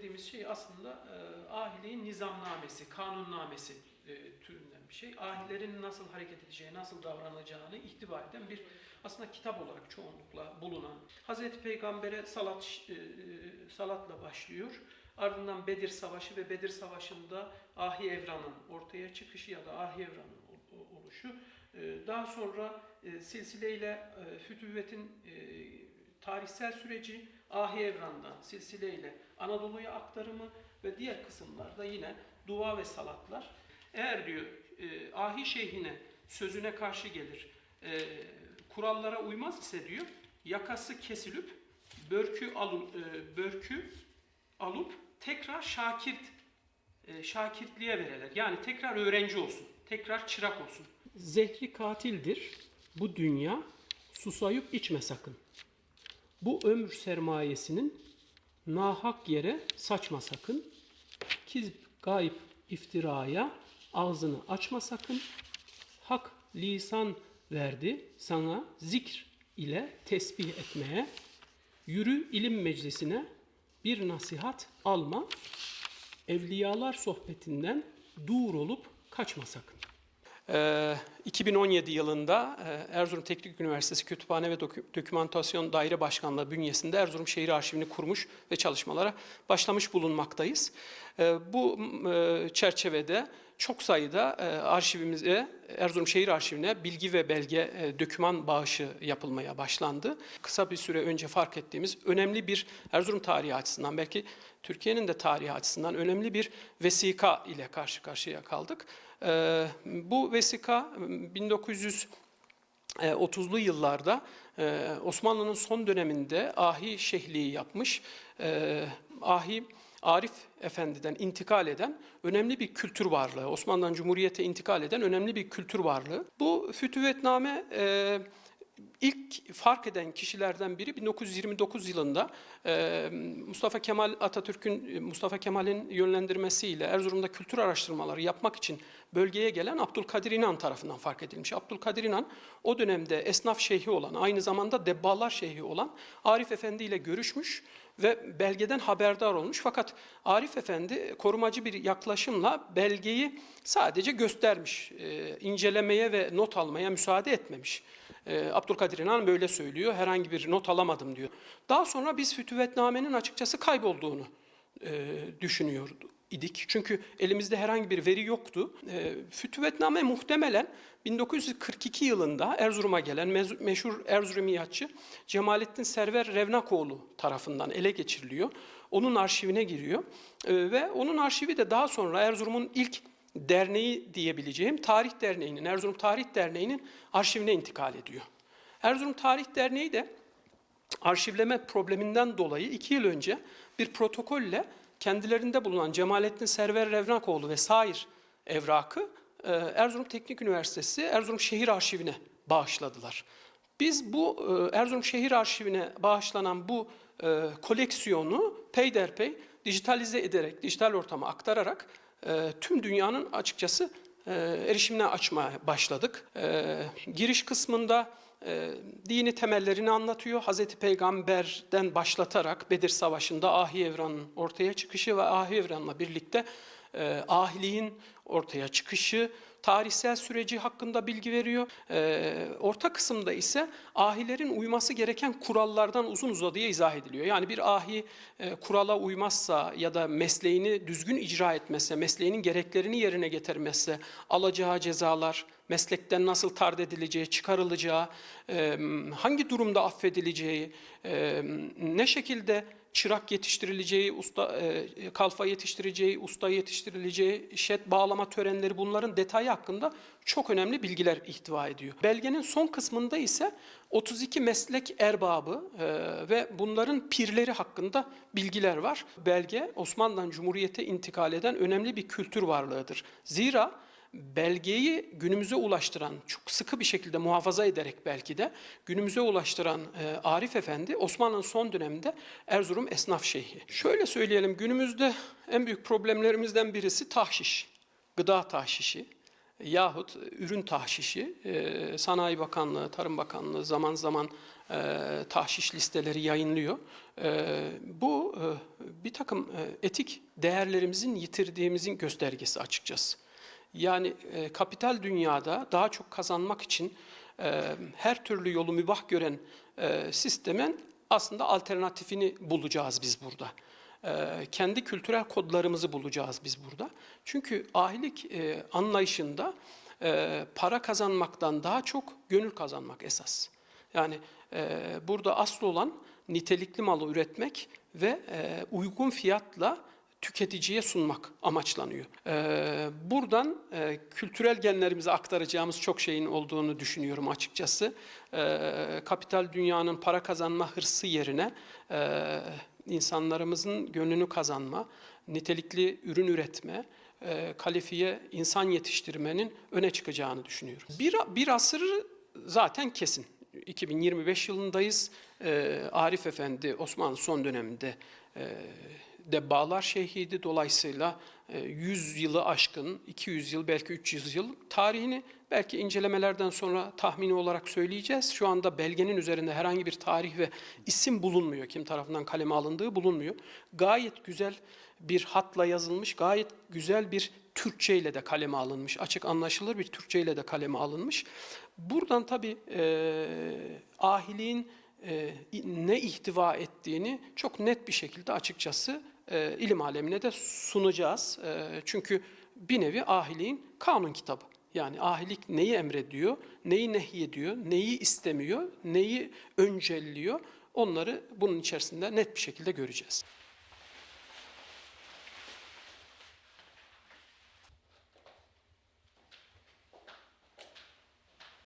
dediğimiz şey aslında e, ahiliğin nizamnamesi, kanunnamesi e, türünden bir şey. Ahilerin nasıl hareket edeceği, nasıl davranacağını ihtiva eden bir aslında kitap olarak çoğunlukla bulunan. Hazreti Peygamber'e salat e, salatla başlıyor. Ardından Bedir Savaşı ve Bedir Savaşı'nda Ahi Evran'ın ortaya çıkışı ya da Ahi Evran'ın ol- oluşu. E, Daha sonra e, silsileyle e, fütüvvetin e, tarihsel süreci Ahi Evran'dan silsileyle Anadolu'ya aktarımı ve diğer kısımlarda yine dua ve salatlar. Eğer diyor e, Ahi Şeyhine sözüne karşı gelir, e, kurallara uymaz ise diyor yakası kesilip börkü alın e, börkü alıp tekrar şakirt e, şakirtliğe vereler. Yani tekrar öğrenci olsun, tekrar çırak olsun. Zehri katildir bu dünya, susayıp içme sakın. Bu ömür sermayesinin nahak yere saçma sakın. Kizb, gayb, iftiraya ağzını açma sakın. Hak lisan verdi sana zikr ile tesbih etmeye. Yürü ilim meclisine bir nasihat alma. Evliyalar sohbetinden dur olup kaçma sakın. Ee, 2017 yılında e, Erzurum Teknik Üniversitesi Kütüphane ve Dokü- Dokümantasyon Daire Başkanlığı bünyesinde Erzurum Şehir Arşivini kurmuş ve çalışmalara başlamış bulunmaktayız. Ee, Bu e, çerçevede çok sayıda e, arşivimize, Erzurum Şehir Arşivine bilgi ve belge, e, döküman bağışı yapılmaya başlandı. Kısa bir süre önce fark ettiğimiz önemli bir Erzurum tarihi açısından, belki Türkiye'nin de tarihi açısından önemli bir vesika ile karşı karşıya kaldık. Ee, Bu vesika 1930'lu yıllarda e, Osmanlı'nın son döneminde ahi şehliği yapmış. Ahi Arif Efendi'den intikal eden önemli bir kültür varlığı, Osmanlı'dan Cumhuriyet'e intikal eden önemli bir kültür varlığı. Bu fütüvvetname e, ilk fark eden kişilerden biri 1929 yılında e, Mustafa Kemal Atatürk'ün Mustafa Kemal'in yönlendirmesiyle Erzurum'da kültür araştırmaları yapmak için bölgeye gelen Abdülkadir İnan tarafından fark edilmiş. Abdülkadir İnan o dönemde esnaf şeyhi olan, aynı zamanda debbalar şeyhi olan Arif Efendi ile görüşmüş ve belgeden haberdar olmuş. Fakat Arif Efendi korumacı bir yaklaşımla belgeyi sadece göstermiş, e, incelemeye ve not almaya müsaade etmemiş. E, Abdülkadir İnan böyle söylüyor, herhangi bir not alamadım diyor. Daha sonra biz fütüvvetnamenin açıkçası kaybolduğunu e, düşünüyor idik. Çünkü elimizde herhangi bir veri yoktu. E, fütüvvetname muhtemelen 1942 yılında Erzurum'a gelen meşhur Erzurumiyatçı Cemalettin Server Revnakoğlu tarafından ele geçiriliyor. Onun arşivine giriyor E, ve onun arşivi de daha sonra Erzurum'un ilk derneği diyebileceğim Tarih Derneği'nin, Erzurum Tarih Derneği'nin arşivine intikal ediyor. Erzurum Tarih Derneği de arşivleme probleminden dolayı iki yıl önce bir protokolle kendilerinde bulunan Cemalettin Server Revnakoğlu ve sair evrakı e, Erzurum Teknik Üniversitesi Erzurum Şehir Arşivine bağışladılar. Biz bu e, Erzurum Şehir Arşivine bağışlanan bu e, koleksiyonu peyderpey dijitalize ederek, dijital ortama aktararak tüm dünyanın açıkçası erişimine açmaya başladık. Giriş kısmında e, dini temellerini anlatıyor. Hazreti Peygamber'den başlatarak Bedir Savaşı'nda Ahi Evran'ın ortaya çıkışı ve Ahi Evran'la birlikte e, ahiliğin ortaya çıkışı, tarihsel süreci hakkında bilgi veriyor. E, orta kısımda ise ahilerin uyması gereken kurallardan uzun uzadıya izah ediliyor. Yani bir ahi e, kurala uymazsa ya da mesleğini düzgün icra etmezse, mesleğinin gereklerini yerine getirmezse alacağı cezalar, meslekten nasıl tard edileceği, çıkarılacağı, e, hangi durumda affedileceği, e, ne şekilde çırak yetiştirileceği, usta e, kalfa yetiştireceği, usta yetiştirileceği, şet bağlama törenleri bunların detayı hakkında çok önemli bilgiler ihtiva ediyor. Belgenin son kısmında ise 32 meslek erbabı e, ve bunların pirleri hakkında bilgiler var. Belge Osmanlı'dan Cumhuriyet'e intikal eden önemli bir kültür varlığıdır. Zira belgeyi günümüze ulaştıran, çok sıkı bir şekilde muhafaza ederek belki de günümüze ulaştıran e, Arif Efendi Osmanlı'nın son döneminde Erzurum esnaf şeyhi. Şöyle söyleyelim günümüzde en büyük problemlerimizden birisi tahşiş, gıda tahşişi. yahut ürün tahşişi, e, Sanayi Bakanlığı, Tarım Bakanlığı zaman zaman e, tahşiş listeleri yayınlıyor. E, bu bir takım etik değerlerimizin yitirdiğimizin göstergesi açıkçası. Yani e, kapital dünyada daha çok kazanmak için e, her türlü yolu mübah gören e, sistemin aslında alternatifini bulacağız biz burada. E, kendi kültürel kodlarımızı bulacağız biz burada. Çünkü ahilik e, anlayışında e, para kazanmaktan daha çok gönül kazanmak esas. Yani e, burada asıl olan nitelikli malı üretmek ve e, uygun fiyatla tüketiciye sunmak amaçlanıyor. Ee, buradan e, kültürel genlerimize aktaracağımız çok şeyin olduğunu düşünüyorum açıkçası. Ee, kapital dünyanın para kazanma hırsı yerine e, insanlarımızın gönlünü kazanma, nitelikli ürün üretme, e, kalifiye insan yetiştirmenin öne çıkacağını düşünüyorum. Bir, bir asır zaten kesin. 2025 yılındayız. Ee, Arif Efendi Osmanlı son döneminde de Bağlar Şeyhiydi. Dolayısıyla e, 100 yılı aşkın, 200 yıl belki 300 yıl tarihini belki incelemelerden sonra tahmini olarak söyleyeceğiz. Şu anda belgenin üzerinde herhangi bir tarih ve isim bulunmuyor. Kim tarafından kaleme alındığı bulunmuyor. Gayet güzel bir hatla yazılmış, gayet güzel bir Türkçe ile de kaleme alınmış, açık anlaşılır bir Türkçe ile de kaleme alınmış. Buradan tabii e, ahiliğin e, ne ihtiva ettiğini çok net bir şekilde açıkçası e, ilim alemine de sunacağız. E, çünkü bir nevi ahiliğin kanun kitabı. Yani ahilik neyi emrediyor, neyi nehyediyor, neyi istemiyor, neyi öncelliyor onları bunun içerisinde net bir şekilde göreceğiz.